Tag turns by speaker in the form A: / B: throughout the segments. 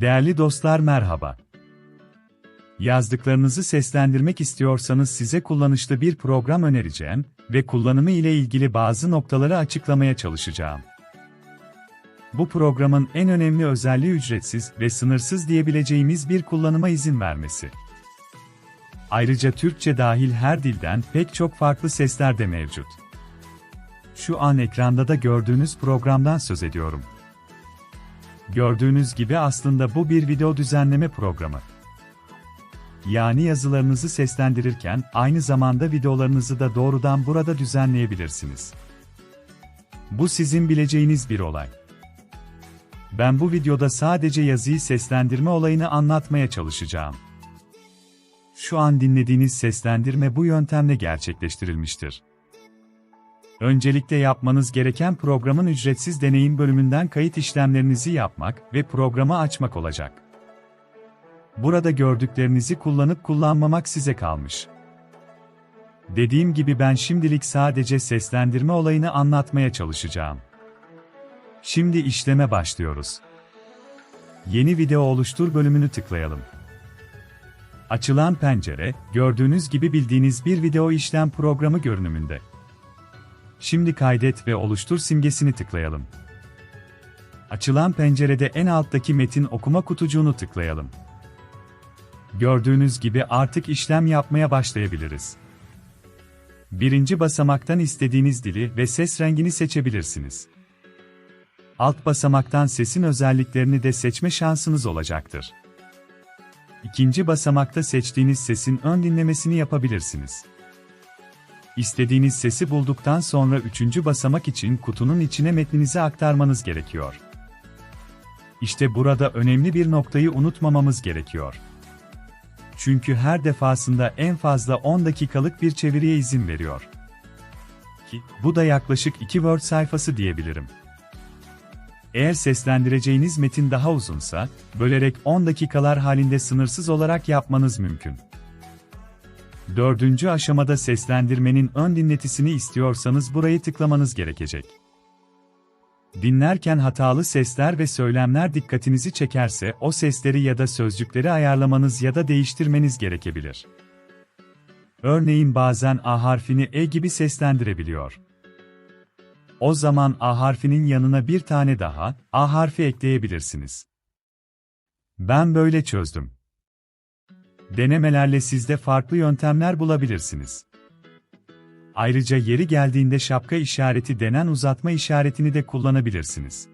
A: Değerli dostlar merhaba. Yazdıklarınızı seslendirmek istiyorsanız size kullanışlı bir program önereceğim ve kullanımı ile ilgili bazı noktaları açıklamaya çalışacağım. Bu programın en önemli özelliği ücretsiz ve sınırsız diyebileceğimiz bir kullanıma izin vermesi. Ayrıca Türkçe dahil her dilden pek çok farklı sesler de mevcut. Şu an ekranda da gördüğünüz programdan söz ediyorum. Gördüğünüz gibi aslında bu bir video düzenleme programı. Yani yazılarınızı seslendirirken aynı zamanda videolarınızı da doğrudan burada düzenleyebilirsiniz. Bu sizin bileceğiniz bir olay. Ben bu videoda sadece yazıyı seslendirme olayını anlatmaya çalışacağım. Şu an dinlediğiniz seslendirme bu yöntemle gerçekleştirilmiştir. Öncelikle yapmanız gereken programın ücretsiz deneyim bölümünden kayıt işlemlerinizi yapmak ve programı açmak olacak. Burada gördüklerinizi kullanıp kullanmamak size kalmış. Dediğim gibi ben şimdilik sadece seslendirme olayını anlatmaya çalışacağım. Şimdi işleme başlıyoruz. Yeni video oluştur bölümünü tıklayalım. Açılan pencere, gördüğünüz gibi bildiğiniz bir video işlem programı görünümünde. Şimdi kaydet ve oluştur simgesini tıklayalım. Açılan pencerede en alttaki metin okuma kutucuğunu tıklayalım. Gördüğünüz gibi artık işlem yapmaya başlayabiliriz. Birinci basamaktan istediğiniz dili ve ses rengini seçebilirsiniz. Alt basamaktan sesin özelliklerini de seçme şansınız olacaktır. İkinci basamakta seçtiğiniz sesin ön dinlemesini yapabilirsiniz. İstediğiniz sesi bulduktan sonra üçüncü basamak için kutunun içine metninizi aktarmanız gerekiyor. İşte burada önemli bir noktayı unutmamamız gerekiyor. Çünkü her defasında en fazla 10 dakikalık bir çeviriye izin veriyor. Ki, bu da yaklaşık 2 Word sayfası diyebilirim. Eğer seslendireceğiniz metin daha uzunsa, bölerek 10 dakikalar halinde sınırsız olarak yapmanız mümkün. Dördüncü aşamada seslendirmenin ön dinletisini istiyorsanız burayı tıklamanız gerekecek. Dinlerken hatalı sesler ve söylemler dikkatinizi çekerse o sesleri ya da sözcükleri ayarlamanız ya da değiştirmeniz gerekebilir. Örneğin bazen A harfini E gibi seslendirebiliyor. O zaman A harfinin yanına bir tane daha A harfi ekleyebilirsiniz. Ben böyle çözdüm. Denemelerle siz de farklı yöntemler bulabilirsiniz. Ayrıca yeri geldiğinde şapka işareti denen uzatma işaretini de kullanabilirsiniz.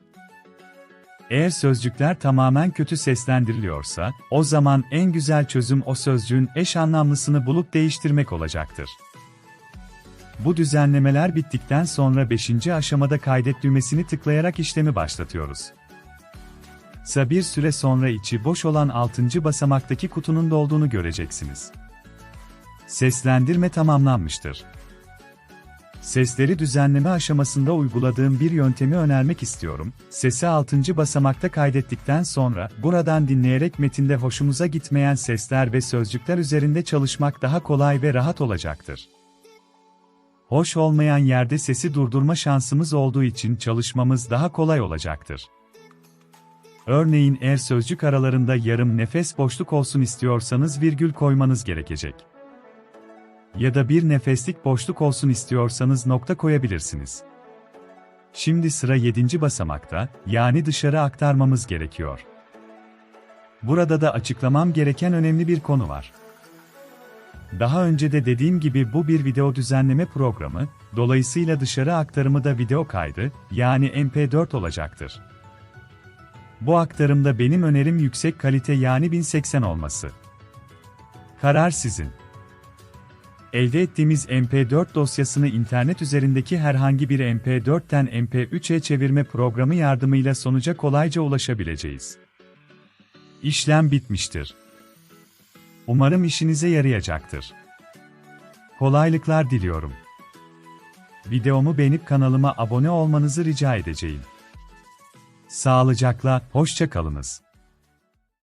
A: Eğer sözcükler tamamen kötü seslendiriliyorsa, o zaman en güzel çözüm o sözcüğün eş anlamlısını bulup değiştirmek olacaktır. Bu düzenlemeler bittikten sonra 5. aşamada kaydet düğmesini tıklayarak işlemi başlatıyoruz. Kısa bir süre sonra içi boş olan 6. basamaktaki kutunun dolduğunu göreceksiniz. Seslendirme tamamlanmıştır. Sesleri düzenleme aşamasında uyguladığım bir yöntemi önermek istiyorum. Sesi 6. basamakta kaydettikten sonra buradan dinleyerek metinde hoşumuza gitmeyen sesler ve sözcükler üzerinde çalışmak daha kolay ve rahat olacaktır. Hoş olmayan yerde sesi durdurma şansımız olduğu için çalışmamız daha kolay olacaktır. Örneğin eğer sözcük aralarında yarım nefes boşluk olsun istiyorsanız virgül koymanız gerekecek. Ya da bir nefeslik boşluk olsun istiyorsanız nokta koyabilirsiniz. Şimdi sıra 7. basamakta, yani dışarı aktarmamız gerekiyor. Burada da açıklamam gereken önemli bir konu var. Daha önce de dediğim gibi bu bir video düzenleme programı, dolayısıyla dışarı aktarımı da video kaydı, yani MP4 olacaktır. Bu aktarımda benim önerim yüksek kalite yani 1080 olması. Karar sizin. Elde ettiğimiz MP4 dosyasını internet üzerindeki herhangi bir MP4'ten MP3'e çevirme programı yardımıyla sonuca kolayca ulaşabileceğiz. İşlem bitmiştir. Umarım işinize yarayacaktır. Kolaylıklar diliyorum. Videomu beğenip kanalıma abone olmanızı rica edeceğim. Sağlıcakla, hoşça kalınız.